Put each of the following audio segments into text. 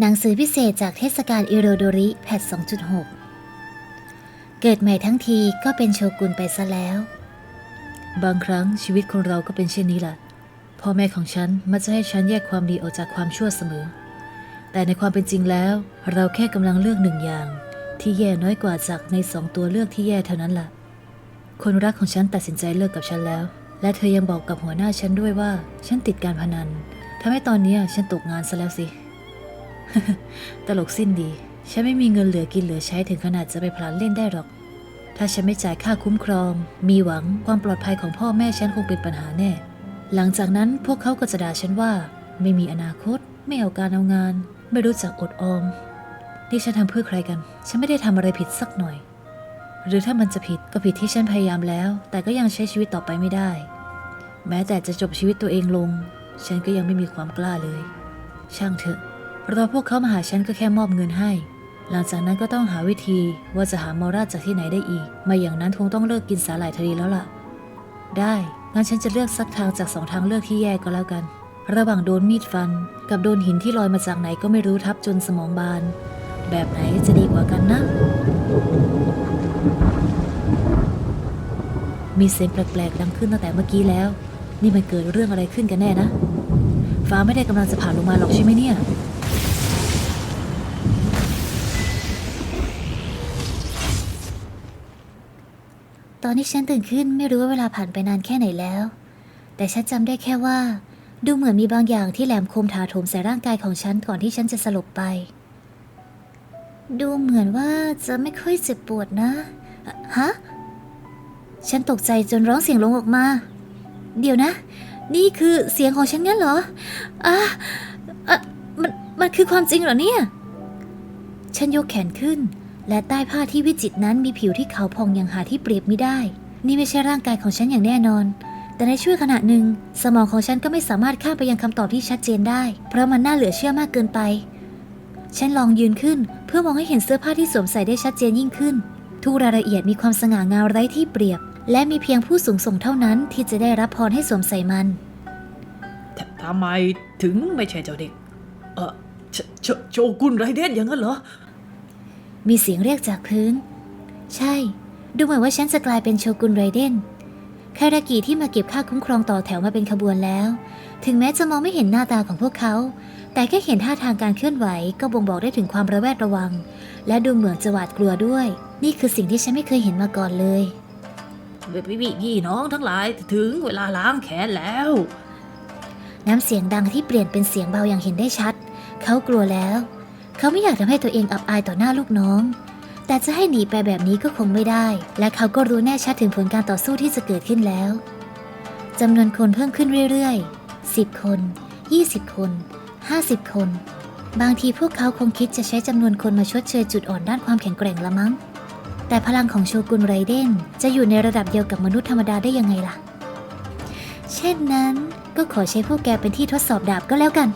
หนังสือพิเศษจากเทศกาลอิโรโดริแพท2.6 เกิดใหม่ทั้งทีก็เป็นโชกุนไปซะแล้ว บางครั้งชีวิตคนเราก็เป็นเช่นนี้แหละพ่อแม่ของฉันมักจะให้ฉันแยกความดีออกจากความชั่วเสมอ แต่ในความเป็นจริงแล้ว เราแค่กำลังเลือกหนึ่งอย่าง ที่แย่น้อยกว่าจากในสองตัวเลือกที่แย่เท่านั้นล่ะ คนรักของฉันตัดสินใจเลิกกับฉันแล้ว และเธอยังบอกกับหัวหน้าฉันด้วยว่า ฉันติดการพนันทำให้ตอนนี้ฉันตกงานซะแล้วสิ ตลกสิ้นดี ฉันไม่มีเงินเหลือกินเหลือใช้ถึงขนาดจะไปพลันเล่นได้หรอก ถ้าฉันไม่จ่ายค่าคุ้มครอง มีหวังความปลอดภัยของพ่อแม่ฉันคงเป็นปัญหาแน่ หลังจากนั้นพวกเขาก็จะด่าฉันว่า ไม่มีอนาคต ไม่เอาการเอางาน ไม่รู้จักอดออม นี่ฉันทำเพื่อใครกัน ฉันไม่ได้ทำอะไรผิดสักหน่อย หรือถ้ามันจะผิดก็ผิดที่ฉันพยายามแล้ว แต่ก็ยังใช้ชีวิตต่อไปไม่ได้ แม้แต่จะจบชีวิตตัวเองลง ฉันก็ยังไม่มีความกล้าเลย ช่างเถอะ รอพวกเขามาหาฉันก็แค่มอบเงินให้ หลังจากนั้นก็ต้องหาวิธีว่าจะหามอราจากที่ไหนได้อีกไม่อย่างนั้นคงต้องเลิกกินสาหร่ายทะเลแล้วล่ะ ได้งั้นฉันจะเลือกสักทางจากสองทางเลือกที่แย่ก็แล้วกัน ระหว่างโดนมีดฟัน กับโดนหินที่ลอยมาจากไหนก็ไม่รู้ทับจนสมองบาน แบบไหนจะดีกว่ากันนะ มีเสียงแปลกๆดังขึ้นตั้งแต่เมื่อกี้แล้ว นี่มันเกิดเรื่องอะไรขึ้นกันแน่นะ ฟ้าไม่ได้กำลังจะผ่านลงมาหรอกใช่ไหมเนี่ย ตอนที่ฉันตื่นขึ้นไม่รู้ว่าเวลาผ่านไปนานแค่ไหนแล้ว แต่ฉันจำได้แค่ว่า ดูเหมือนมีบางอย่างที่แหลมคมถาโถมใส่ร่างกายของฉันก่อนที่ฉันจะสลบไป ดูเหมือนว่าจะไม่ค่อยเจ็บปวดนะอะฮะ ฉันตกใจจนร้องเสียงลงออกมา เดี๋ยวนะ นี่คือเสียงของฉันงั้นเหรออะอะมัน มันคือความจริงเหรอเนี่ย ฉันยกแขนขึ้น และใต้ผ้าที่วิจิตรนั้นมีผิวที่ขาวพองอย่างหาที่เปรียบไม่ได้ นี่ไม่ใช่ร่างกายของฉันอย่างแน่นอน แต่ในช่วงขณะหนึ่ง สมองของฉันก็ไม่สามารถข้ามไปยังคำตอบที่ชัดเจนได้ เพราะมันน่าเหลือเชื่อมากเกินไป ฉันลองยืนขึ้น เพื่อมองให้เห็นเสื้อผ้าที่สวมใส่ได้ชัดเจนยิ่งขึ้น ทุกรายละเอียดมีความสง่างามไร้ที่เปรียบ และมีเพียงผู้สูงส่งเท่านั้น ที่จะได้รับพรให้สวมใส่มันททำไมถึงไม่ใช่เจ้าเด็ก เออโชโชโชกุนไรเดนอย่างนั้นเหรอ มีเสียงเรียกจากพื้น ใช่ ดูเหมือนว่าฉันจะกลายเป็นโชกุนไรเดนคารากิที่มาเก็บค่าคุ้มครองต่อแถวมาเป็นขบวนแล้ว ถึงแม้จะมองไม่เห็นหน้าตาของพวกเขา แต่แค่เห็นท่าทางการเคลื่อนไหว ก็บ่งบอกได้ถึงความระแวดระวัง และดูเหมือนจะหวาดกลัวด้วย นี่คือสิ่งที่ฉันไม่เคยเห็นมาก่อนเลยพี่พี่พี่น้องทั้งหลายถึงเวลาล้างแขนแล้ว น้ำเสียงดังที่เปลี่ยนเป็นเสียงเบาอย่างเห็นได้ชัด เขากลัวแล้ว เขาไม่อยากทำให้ตัวเองอับอายต่อหน้าลูกน้อง แต่จะให้หนีไปแบบนี้ก็คงไม่ได้ และเขาก็รู้แน่ชัดถึงผลการต่อสู้ที่จะเกิดขึ้นแล้วจำนวนคนเพิ่มขึ้นเรื่อยๆ 10 คน 20 คน 50 คน บางทีพวกเขาคงคิดจะใช้จำนวนคนมาชดเชยจุดอ่อนด้านความแข็งแกร่งละมั้ง แต่พลังของโชกุนไรเดนจะอยู่ในระดับเดียวกับมนุษย์ธรรมดาได้ยังไงล่ะ เช่นนั้นก็ขอใช้พวกแกเป็นที่ทดสอบดาบก็แล้วกัน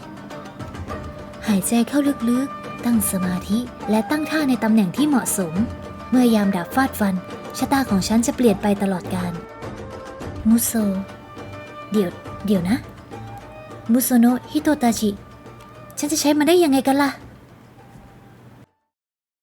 หายใจเข้าลึกๆ ตั้งสมาธิและตั้งท่าในตำแหน่งที่เหมาะสม เมื่อยามดาบฟาดฟัน ชะตาของฉันจะเปลี่ยนไปตลอดกาลมุโซ เดี๋ยว เดี๋ยวนะ มุโซโนะฮิโตตาชิฉันจะใช้มันได้ยังไงกันล่ะ